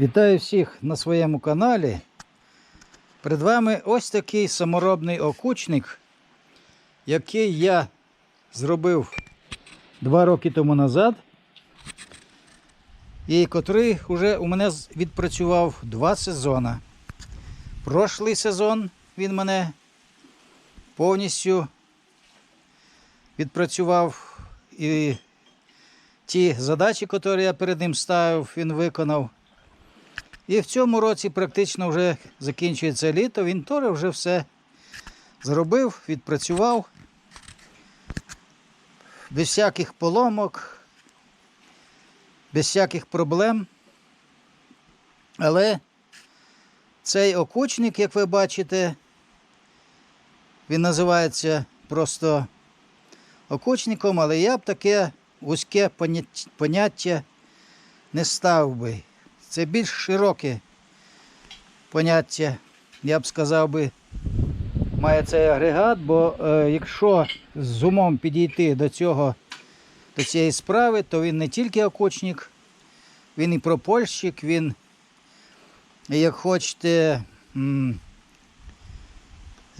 Вітаю всіх на своєму каналі. Перед вами ось такий саморобний окучник, який я зробив два роки тому назад, і котрий вже у мене відпрацював два сезони. Прошлий сезон він мене повністю відпрацював і ті задачі, які я перед ним ставив, він виконав. І в цьому році практично вже закінчується літо, він теж вже все зробив, відпрацював. Без всяких поломок, без всяких проблем. Але цей окучник, як ви бачите, він називається просто окучником, але я б таке вузьке поняття не став би. Це більш широке поняття, я б сказав би, має цей агрегат, бо е, якщо з умом підійти до цього, до цієї справи, то він не тільки окучник, він і пропольщик, він, як хочете,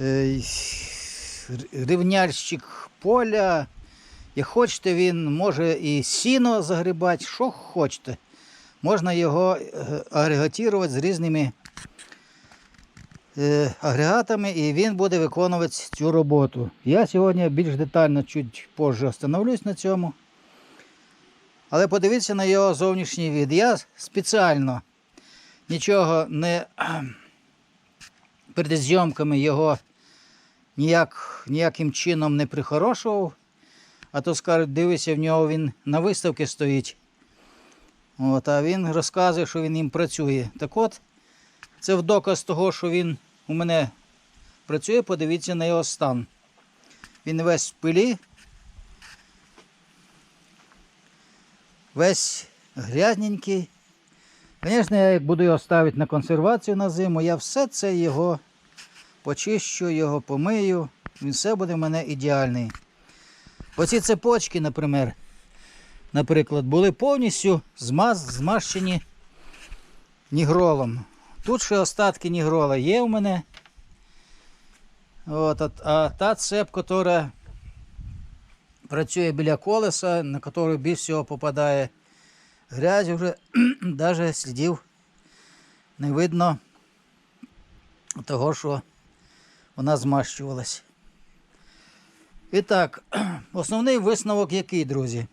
е, рівняльщик поля, як хочете, він може і сіно загрібати, що хочете можна його е, агрегатувати з різними е, агрегатами, і він буде виконувати цю роботу. Я сьогодні більш детально чуть позже остановлюсь на цьому. Але подивіться на його зовнішній від. Я спеціально нічого не перед зйомками його ніяк, ніяким чином не прихорошував. А то скажуть, дивися, в нього він на виставці стоїть. От, а він розказує, що він їм працює. Так от, це в доказ того, що він у мене працює, подивіться на його стан. Він весь в пилі, весь грязненький. Звісно, я як буду його ставити на консервацію на зиму, я все це його почищу, його помию. Він все буде в мене ідеальний. Оці цепочки, наприклад, наприклад, були повністю змаз, змащені нігролом. Тут ще остатки нігрола є у мене. От, а, та цеп, яка працює біля колеса, на яку більш всього попадає грязь, вже навіть слідів не видно того, що вона змащувалась. І так, основний висновок який, друзі?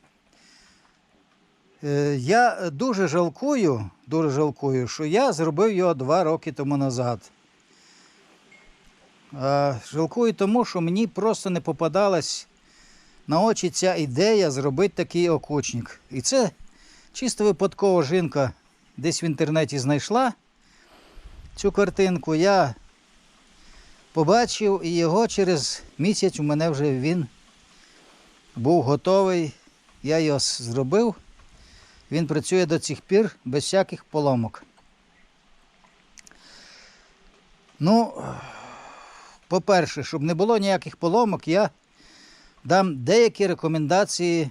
Е, Я дуже жалкую, дуже жалкую, що я зробив його два роки тому назад. Жалкую тому, що мені просто не попадалась на очі ця ідея зробити такий окучник. І це чисто випадково жінка десь в інтернеті знайшла цю картинку. Я побачив і його через місяць у мене вже він був готовий. Я його зробив. Він працює до цих пір без всяких поломок. Ну, по-перше, щоб не було ніяких поломок, я дам деякі рекомендації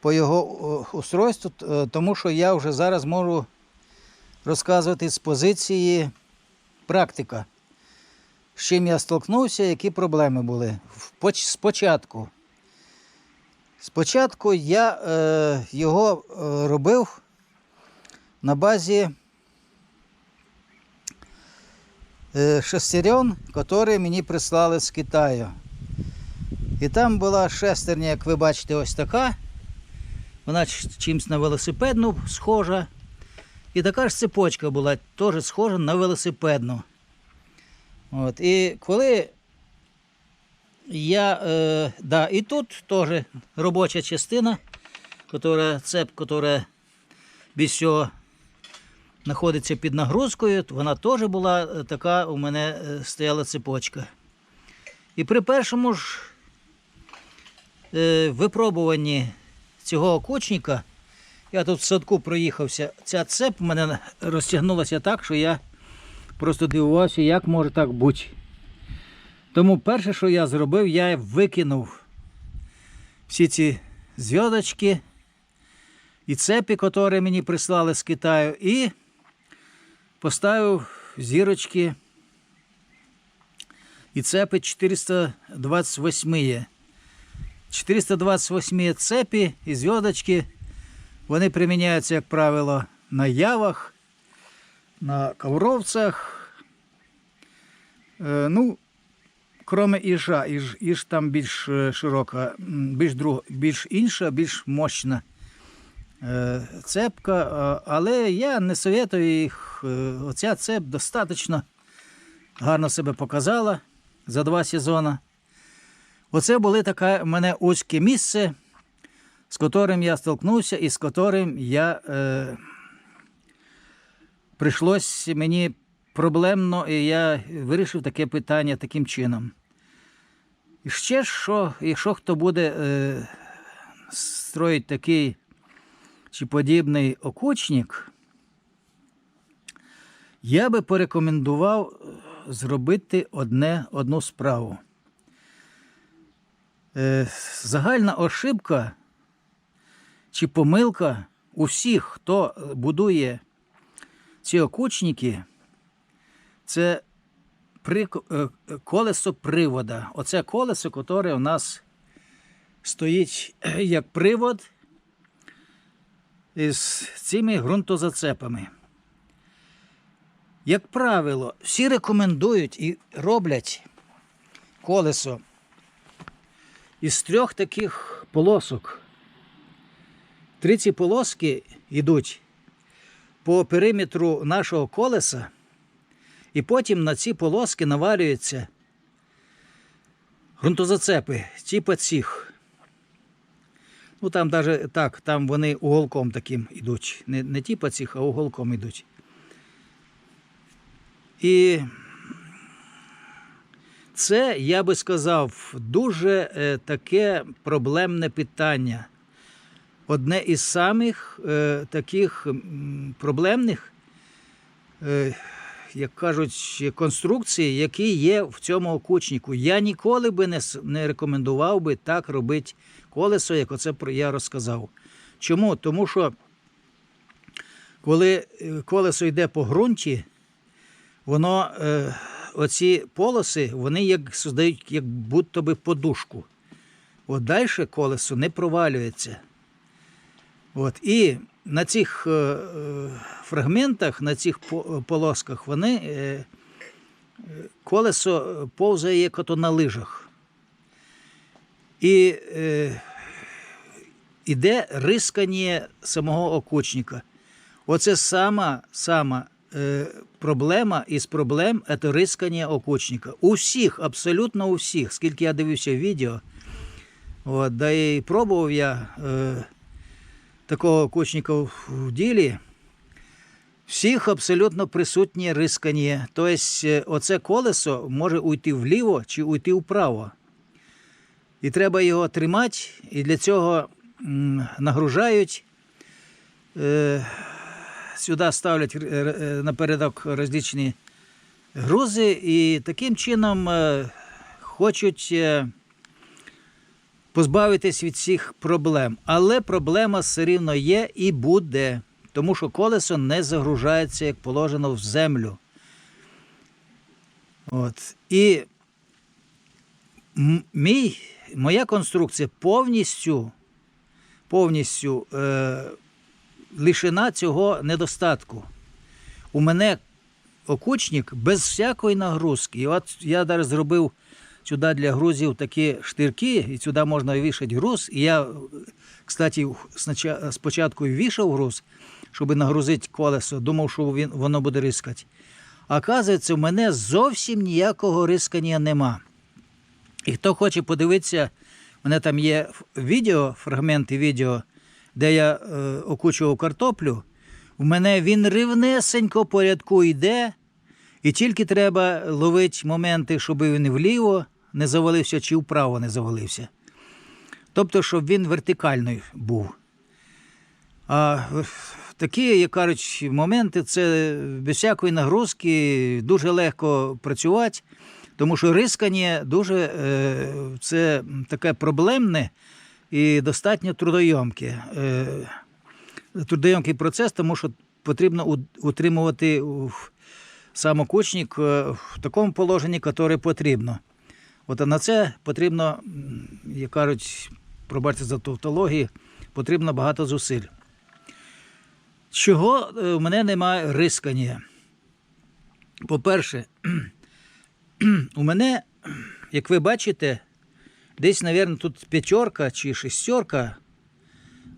по його устройству, е, тому що я вже зараз можу розказувати з позиції практика. З чим я столкнувся, які проблеми були. Спочатку. Спочатку я е, його е, робив на базі е, шестерен, які мені прислали з Китаю. І там була шестерня, як ви бачите, ось така. Вона ч- чимсь на велосипедну схожа. І така ж цепочка була теж схожа на велосипедну. От. І коли я, е, да, і тут теж робоча частина, которая, цеп, яка без всього знаходиться під нагрузкою, вона теж була е, така, у мене е, стояла цепочка. І при першому ж е, випробуванні цього окучника, я тут в садку проїхався, ця цеп у мене розтягнулася так, що я просто дивувався, як може так бути. Тому перше, що я зробив, я викинув всі ці зв'язочки і цепі, які мені прислали з Китаю, і поставив зірочки і цепи 428. є. 428 цепі і зв'язочки, вони приміняються, як правило, на явах, на ковровцях. Е, ну, кроме іжа, іж, іж там більш е, широка, більш, друг, більш інша, більш мощна е, цепка, е, але я не советую їх. Оця цеп достатньо гарно себе показала за два сезони. Оце було таке мене узьке місце, з яким я столкнувся і з яким я е, прийшлось мені проблемно, і я вирішив таке питання таким чином. І ще що, якщо хто буде е, строїть такий чи подібний окучник, я би порекомендував е, зробити одне, одну справу. Е, загальна ошибка чи помилка усіх, хто будує ці окучники, це при, е, колесо привода. Оце колесо, яке у нас стоїть е, як привод із цими ґрунтозацепами. Як правило, всі рекомендують і роблять колесо із трьох таких полосок. Три ці полоски йдуть по периметру нашого колеса, і потім на ці полоски навалюються ґрунтозацепи, типа цих. Ну там навіть так, там вони уголком таким йдуть. Не, не типа цих, а уголком йдуть. І це, я би сказав, дуже е, таке проблемне питання. Одне із самих е, таких проблемних, е, як кажуть, конструкцій, які є в цьому окучнику. Я ніколи би не, не рекомендував би так робити колесо, як оце я розказав. Чому? Тому що коли е, колесо йде по ґрунті, воно, е, оці полоси, вони як создають як будто би подушку. От далі колесо не провалюється. От, і на цих е, е, фрагментах, на цих полосках, вони, е, е, колесо повзає як ото на лижах. І е, іде рискання самого окучника. Оце сама, сама е, проблема із проблем це рискання окучника. У всіх, абсолютно у всіх, скільки я дивився відео, от, да і пробував я е, такого окучника в ділі. Всіх абсолютно присутнє рискання. Тобто, оце колесо може уйти вліво чи уйти вправо. І треба його тримати, і для цього нагружають. Е, сюди ставлять е, напередок розлічні грузи і таким чином хочуть позбавитись від цих проблем. Але проблема все рівно є і буде, тому що колесо не загружається, як положено в землю. От. І мій, моя конструкція повністю, повністю е, лишена цього недостатку. У мене окучник без всякої нагрузки. І от я зараз зробив сюди для грузів такі штирки, і сюди можна вішати груз. І я, кстати, спочатку вішав груз, щоб нагрузити колесо, думав, що воно буде рискати. Оказується, в мене зовсім ніякого рискання нема. І хто хоче подивитися, у мене там є відео, фрагменти відео, де я е, окучував картоплю. У мене він рівнесенько по рядку йде, і тільки треба ловити моменти, щоб він вліво не завалився чи вправо не завалився. Тобто, щоб він вертикальний був. А такі, як кажуть, моменти це без всякої нагрузки, дуже легко працювати, тому що рискання дуже е, це таке проблемне і достатньо трудойомке. Е, трудоємкий процес, тому що потрібно утримувати самокучник е, в такому положенні, яке потрібно. От на це потрібно, як кажуть, пробачте за тавтологію, потрібно багато зусиль. Чого е, в мене немає рискання? По-перше, у мене, як ви бачите, десь, мабуть, тут п'ятерка чи шестерка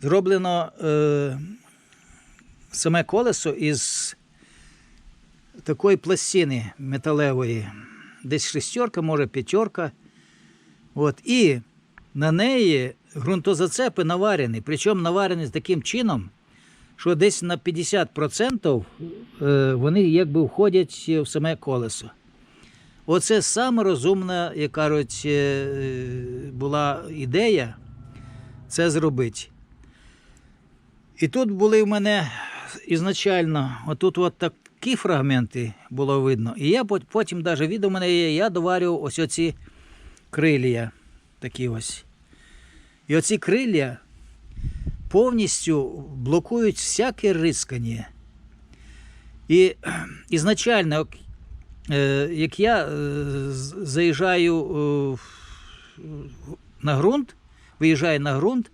зроблено е, саме колесо із такої пластини металевої. Десь шестерка, може п'ятерка. От, і на неї ґрунтозацепи наварені. Причому наварені таким чином, що десь на 50% е, вони якби входять в саме колесо. Оце саме розумна, як кажуть, е, була ідея це зробити. І тут були в мене ізначально, отут от такі фрагменти було видно. І я потім навіть відео мене є, я доварював ось оці крилля. Такі ось. І оці крилля повністю блокують всяке рискання. І ізначально, е, як я е, заїжджаю е, на ґрунт, виїжджаю на ґрунт,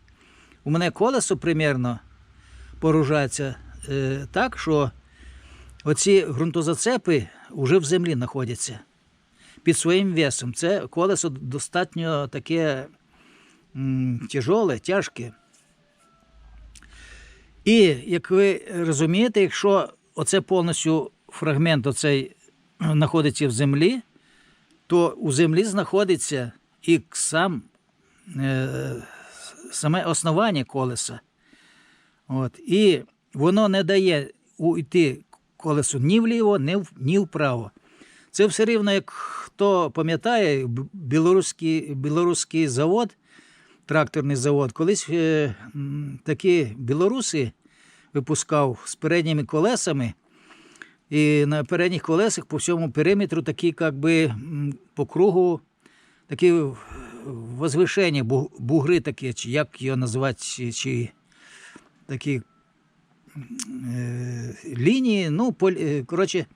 у мене колесо примерно поружається так, що оці ґрунтозацепи вже в землі знаходяться під своїм весом. Це колесо достатньо таке тяжоле, тяжке. І як ви розумієте, якщо оце повністю фрагмент оцей знаходиться в землі, то у землі знаходиться і сам, е, саме основання колеса. От. І воно не дає уйти колесу ні вліво, ні, вправо. Це все рівно, як хто пам'ятає, білоруський, білоруський завод, тракторний завод, колись е, такі білоруси випускав з передніми колесами. І на передніх колесах по всьому периметру такі, як би, по кругу, такі возвишення, бугри такі, чи як його називати, чи, такі лінії, ну, е, коротше,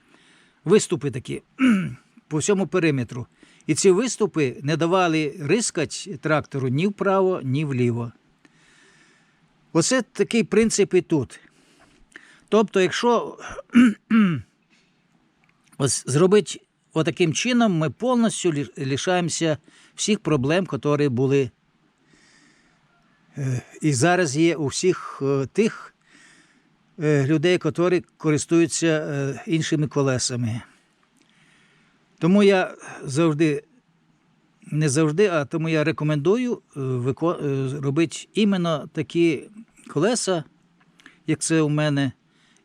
виступи такі по всьому периметру. І ці виступи не давали рискати трактору ні вправо, ні вліво. Оце такий принцип і тут. Тобто, якщо ось зробити отаким чином, ми повністю лишаємося всіх проблем, які були е, і зараз є у всіх е, тих е, людей, які користуються е, іншими колесами. Тому я завжди, не завжди, а тому я рекомендую е, е, робити іменно такі колеса, як це у мене.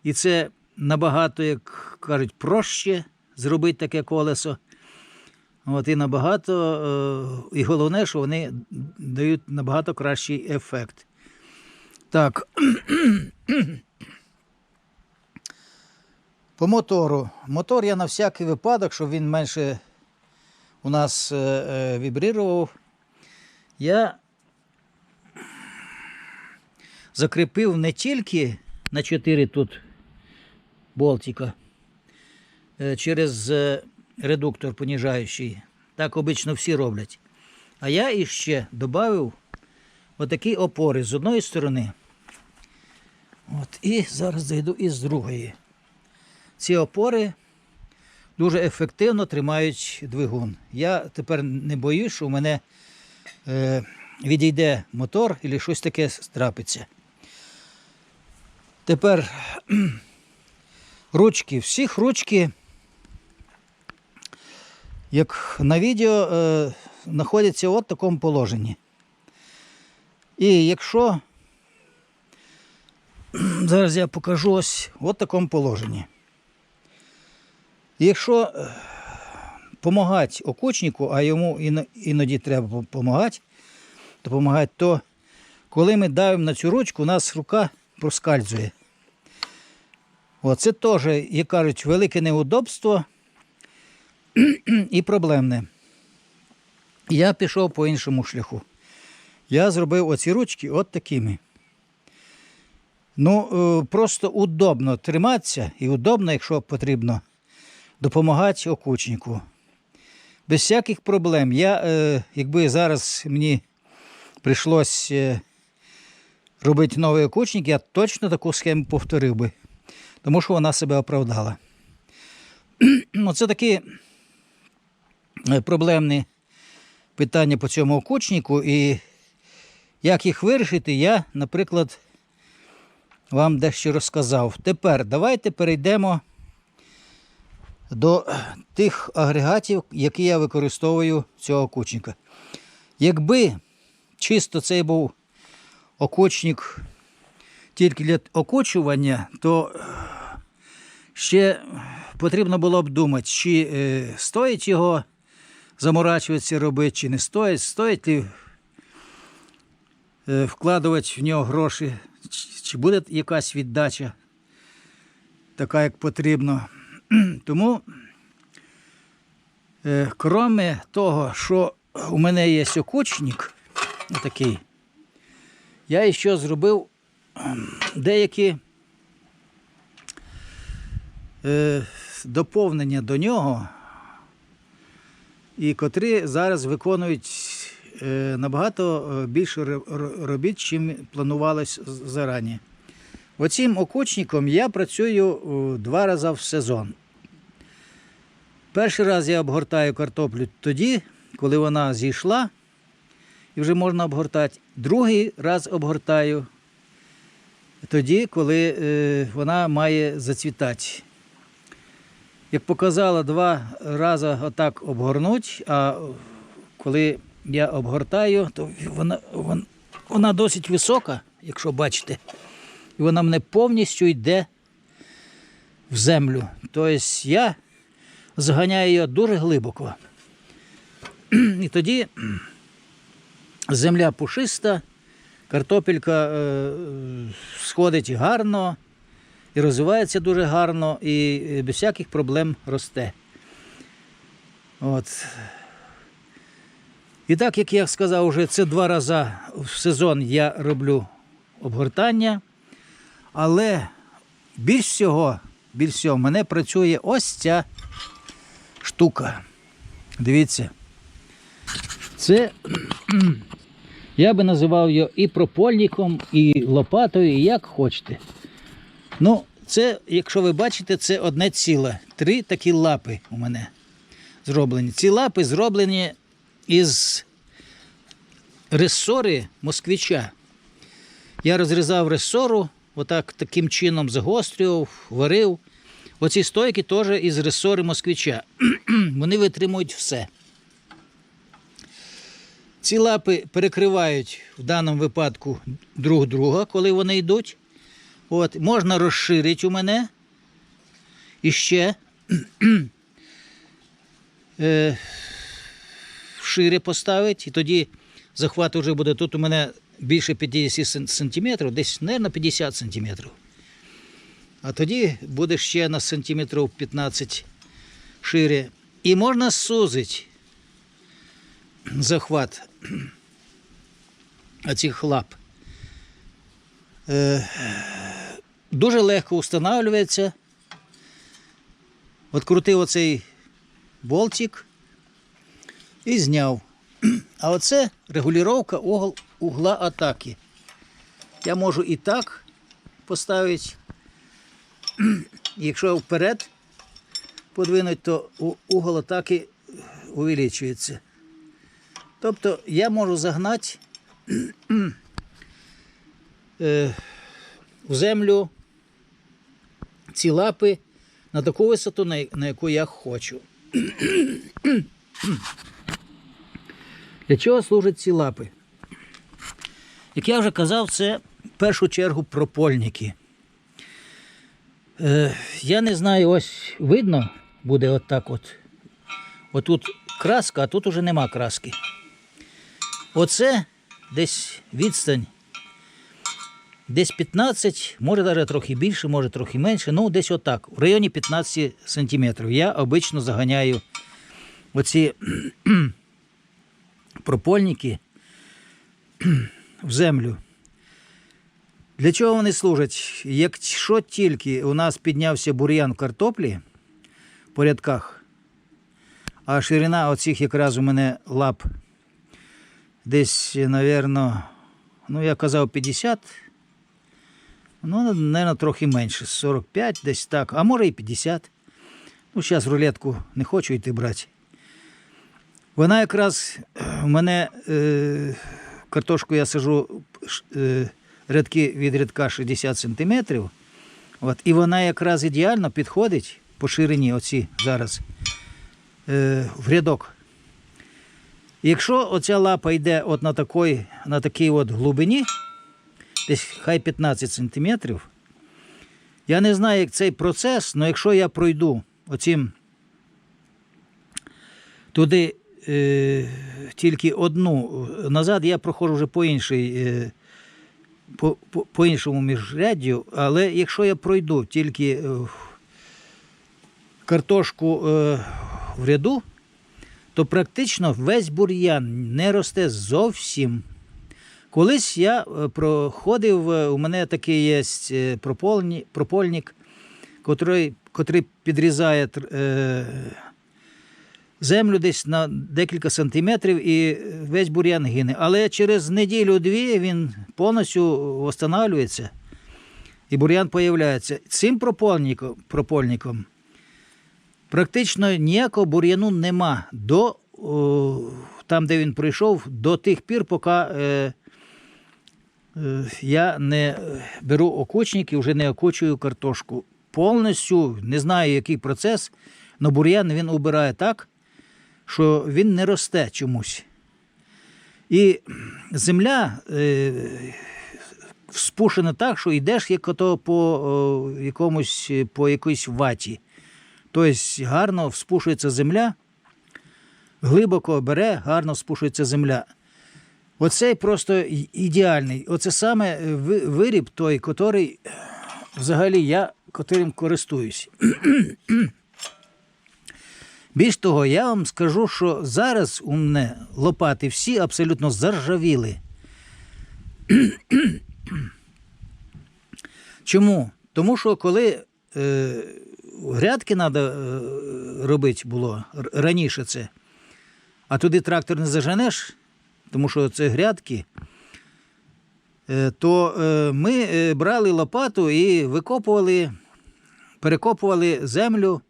І це набагато, як кажуть, проще зробити таке колесо. От, і набагато, е, і головне, що вони дають набагато кращий ефект. Так. По мотору. Мотор я на всякий випадок, щоб він менше у нас е, е, вібрирував. Я закріпив не тільки на 4 тут болтика е, через редуктор поніжаючий. Так обично всі роблять. А я іще додав отакі опори з одної сторони. От, і зараз зайду із другої. Ці опори дуже ефективно тримають двигун. Я тепер не боюсь, що у мене е, відійде мотор і щось таке трапиться. Тепер ручки. Всіх ручки, як на відео, е, знаходяться в такому положенні. І якщо зараз я покажу ось в такому положенні. Якщо допомагати окучнику, а йому іноді треба допомагати, допомагати, то коли ми давимо на цю ручку, у нас рука проскальзує. Оце теж, як кажуть, велике неудобство і проблемне. Я пішов по іншому шляху. Я зробив оці ручки от такими. Ну, е, просто удобно триматися і удобно, якщо потрібно, допомагати окучнику. Без всяких проблем. Я, е, якби зараз мені прийшлось е, робити новий окучник, я точно таку схему повторив би, тому що вона себе оправдала. Оце такі е, проблемні питання по цьому окучнику. І як їх вирішити, я, наприклад, вам дещо розказав. Тепер давайте перейдемо до тих агрегатів, які я використовую цього окучника. Якби чисто цей був окучник тільки для окучування, то е, ще потрібно було б думати, чи е, стоїть його заморачуватися робити, чи не стоїть, стоїть ли е, вкладувати в нього гроші, чи буде якась віддача, така, як потрібно. Тому, е, кроме того, що у мене є окучник, такий, я ще зробив ем, деякі е, доповнення до нього, і котрі зараз виконують е, набагато е, більше ро- ро- робіт, чим планувалось зарані. Оцим окучником я працюю два рази в сезон. Перший раз я обгортаю картоплю тоді, коли вона зійшла, і вже можна обгортати. Другий раз обгортаю тоді, коли е, вона має зацвітати. Як показало, два рази отак обгорнуть, а коли я обгортаю, то вона, вона, вона досить висока, якщо бачите, і вона мене повністю йде в землю. Тобто я зганяю її дуже глибоко. І тоді земля пушиста, картопелька е, сходить гарно і розвивається дуже гарно, і е, без всяких проблем росте. От. І так, як я сказав, вже це два рази в сезон я роблю обгортання, але більш всього, більш всього, мене працює ось ця штука. Дивіться. Це я би називав його і пропольником, і лопатою, і як хочете. Ну, це, якщо ви бачите, це одне ціле. Три такі лапи у мене зроблені. Ці лапи зроблені із ресори москвича. Я розрізав ресору, отак таким чином загострював, варив. Оці стойки теж із ресори москвича. Вони витримують все. Ці лапи перекривають в даному випадку друг друга, коли вони йдуть. От, можна розширити у мене і ще е, шире поставити, і тоді захват вже буде тут у мене більше 50 сен- сантиметрів, десь, мабуть, 50 сантиметрів. А тоді буде ще на сантиметрів 15 шире. І можна сузити захват цих лап. Е, дуже легко встановлюється. Открутив оцей болтик і зняв. А оце регулювання угла атаки. Я можу і так поставити. Якщо вперед подвинуть, то угол атаки увеличується. Тобто я можу загнати е, в землю ці лапи на таку висоту, на яку я хочу. Для чого служать ці лапи? Як я вже казав, це в першу чергу пропольники. Е, я не знаю, ось видно буде отак от. Отут краска, а тут уже нема краски. Оце десь відстань. Десь 15, може навіть трохи більше, може трохи менше, ну десь отак, в районі 15 сантиметрів. Я обично заганяю оці пропольники в землю. Для чого вони служать? Якщо тільки у нас піднявся бур'ян в картоплі по рядках, а ширина оцих якраз у мене лап десь, напевно, ну я казав 50, ну, мабуть, трохи менше, 45 десь так, а може і 50. Ну, зараз рулетку не хочу йти брати. Вона якраз е, у мене е, картошку я сажу е, рядки від рядка 60 см. От, і вона якраз ідеально підходить по ширині, оці зараз, е, в рядок. Якщо оця лапа йде от на, такій, на такій от глибині, десь хай 15 см, я не знаю, як цей процес, але якщо я пройду оцім туди е, тільки одну, назад я проходжу вже по іншій. Е, по, по, по іншому міжряддю, але якщо я пройду тільки е, картошку е, в ряду, то практично весь бур'ян не росте зовсім. Колись я е, проходив, у мене такий є пропольні- пропольник, котрий, котрий підрізає е, землю десь на декілька сантиметрів і весь бур'ян гине. Але через неділю-дві він повністю встановлюється і бур'ян появляється. Цим пропольником, пропольником практично ніякого бур'яну нема до, о, там, де він прийшов, до тих пір, поки е, е, я не беру окучник і вже не окучую картошку. Повністю не знаю, який процес, але бур'ян він убирає так, що він не росте чомусь. І земля е, спушена так, що йдеш як ото по якомусь по якоїсь ваті. Тобто гарно вспушується земля, глибоко бере, гарно спушується земля. Оцей просто ідеальний. Оце саме виріб той, котрий взагалі я котрим користуюсь. Більш того, я вам скажу, що зараз у мене лопати всі абсолютно заржавіли. Чому? Тому що коли е, грядки треба е, робити було раніше це, а туди трактор не заженеш, тому що це грядки, е, то е, ми е, брали лопату і викопували, перекопували землю.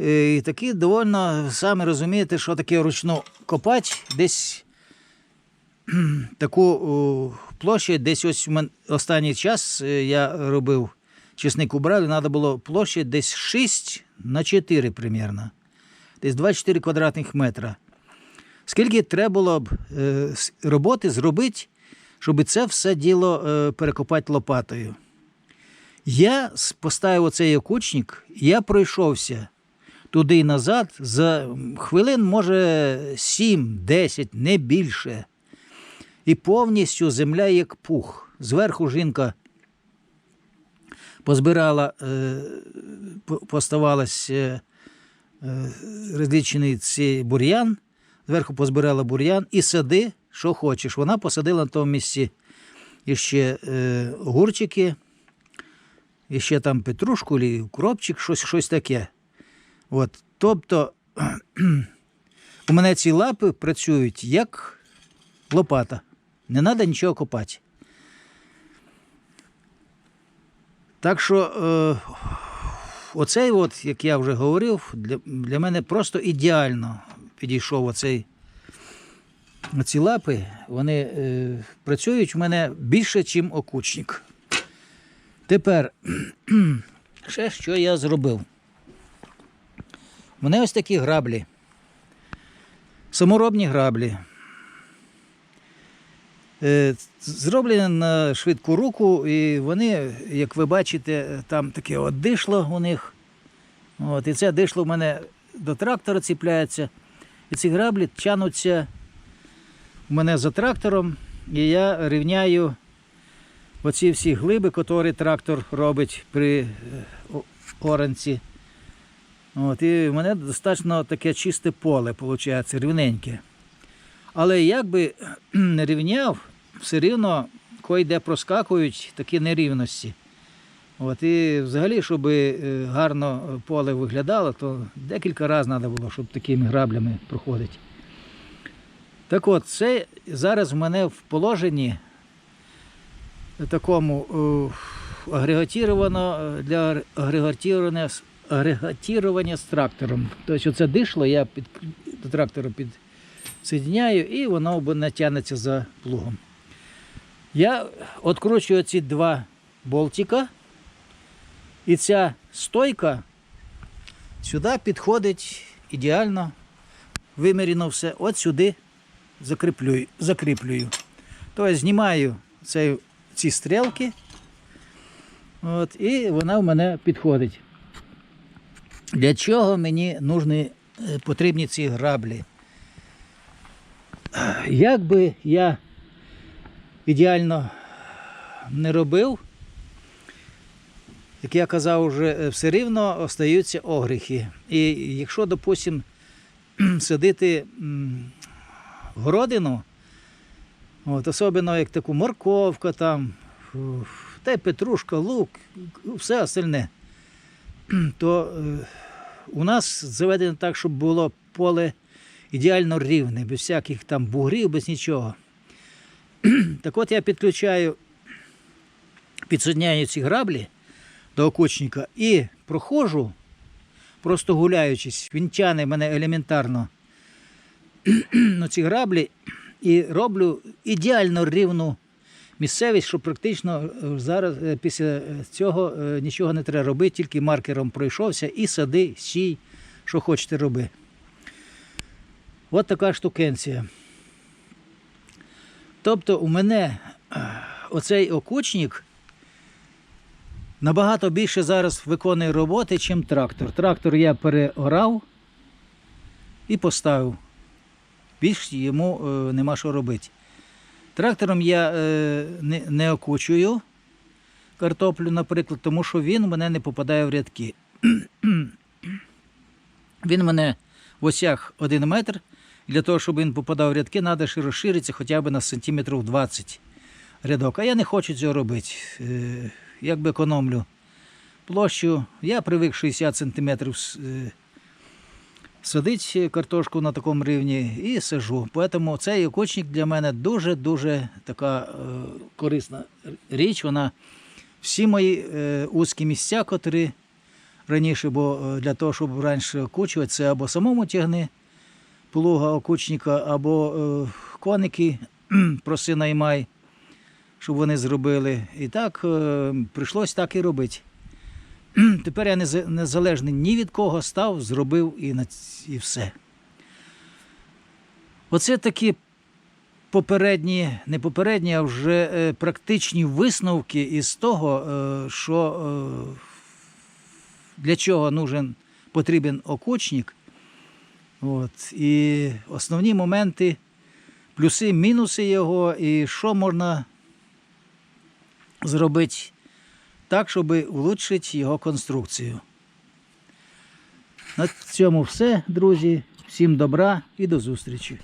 Е, І такі довольно самі розумієте, що таке ручно копати десь таку площу, десь ось останній час е, я робив чесник убрали, треба було площа десь 6 на 4 примерно. Десь 24 квадратних метра. Скільки треба було б е, роботи зробити, щоб це все діло перекопати лопатою? Я поставив оцей окучник, я пройшовся туди і назад за хвилин, може, 7-10, не більше. І повністю земля як пух. Зверху жінка позбирала, е, поставалась е, е, розлічений цей бур'ян, зверху позбирала бур'ян і сади, що хочеш. Вона посадила на тому місці іще огурчики, іще там петрушку, чи укропчик, щось, щось таке. От, тобто у мене ці лапи працюють як лопата. Не треба нічого копати. Так що е, оцей, от, як я вже говорив, для, для мене просто ідеально підійшов оцей. Ці лапи, вони е, працюють в мене більше, ніж окучник. Тепер, ще що я зробив. У мене ось такі граблі. Саморобні граблі. Е, Зроблені на швидку руку, і вони, як ви бачите, там таке от дишло у них. От, і це дишло в мене до трактора ціпляється. І ці граблі тянуться у мене за трактором, і я рівняю оці всі глиби, які трактор робить при е, оранці. От, і в мене достатньо таке чисте поле, виходить, рівненьке. Але як би не рівняв, все рівно, кой-де проскакують такі нерівності. От, і взагалі, щоб е, гарно поле виглядало, то декілька разів треба було, щоб такими граблями проходити. Так от, це зараз в мене в положенні такому е, агрегатіровано е, для агрегатірування, агрегатірування з трактором. Тобто це дишло, я під, до трактора підсоединяю і воно натягнеться за плугом. Я відкручую ці два болтика, і ця стойка сюди підходить ідеально, виміряно все, от сюди закріплюю. закріплюю. Тобто знімаю цей, ці стрілки, от, і вона в мене підходить. Для чого мені нужні, е, потрібні ці граблі? Як би я ідеально не робив, як я казав, вже е, все рівно остаються огріхи. І якщо, допустимо, садити городину, от, особливо як таку морковка, там, та й петрушка, лук, все остальне, то е, у нас заведено так, щоб було поле ідеально рівне, без всяких там бугрів, без нічого. Так от я підключаю, підсоединяю ці граблі до окучника і проходжу, просто гуляючись, він тяне мене елементарно на ці граблі і роблю ідеально рівну місцевість, що практично е, зараз е, після е, цього нічого не треба робити, тільки маркером пройшовся і сади, сій, що хочете роби. От така штукенція. Тобто у мене оцей окучник набагато більше зараз виконує роботи, ніж трактор. Трактор я переорав і поставив. Більш йому нема що робити. Трактором я е, не, не окучую картоплю, наприклад, тому що він у мене не попадає в рядки. він мене в осях 1 метр. Для того, щоб він попадав в рядки, треба ще розширитися хоча б на сантиметрів 20 рядок. А я не хочу цього робити. Е, Якби економлю площу. Я привик 60 сантиметрів е, садити картошку на такому рівні і сажу. Тому цей окучник для мене дуже-дуже така е, корисна річ. Вона всі мої е, узькі місця, котрі раніше, бо е, для того, щоб раніше окучувати, це або самому тягни плуга окучника, або коники проси наймай, щоб вони зробили. І так прийшлось так і робити. Тепер я незалежний ні від кого став, зробив і, на і все. Оце такі попередні, не попередні, а вже е, практичні висновки із того, е, що е, для чого нужен, потрібен окучник. От, і основні моменти, плюси, мінуси його, і що можна зробити так, щоб улучшити його конструкцію. На цьому все, друзі. Всім добра і до зустрічі.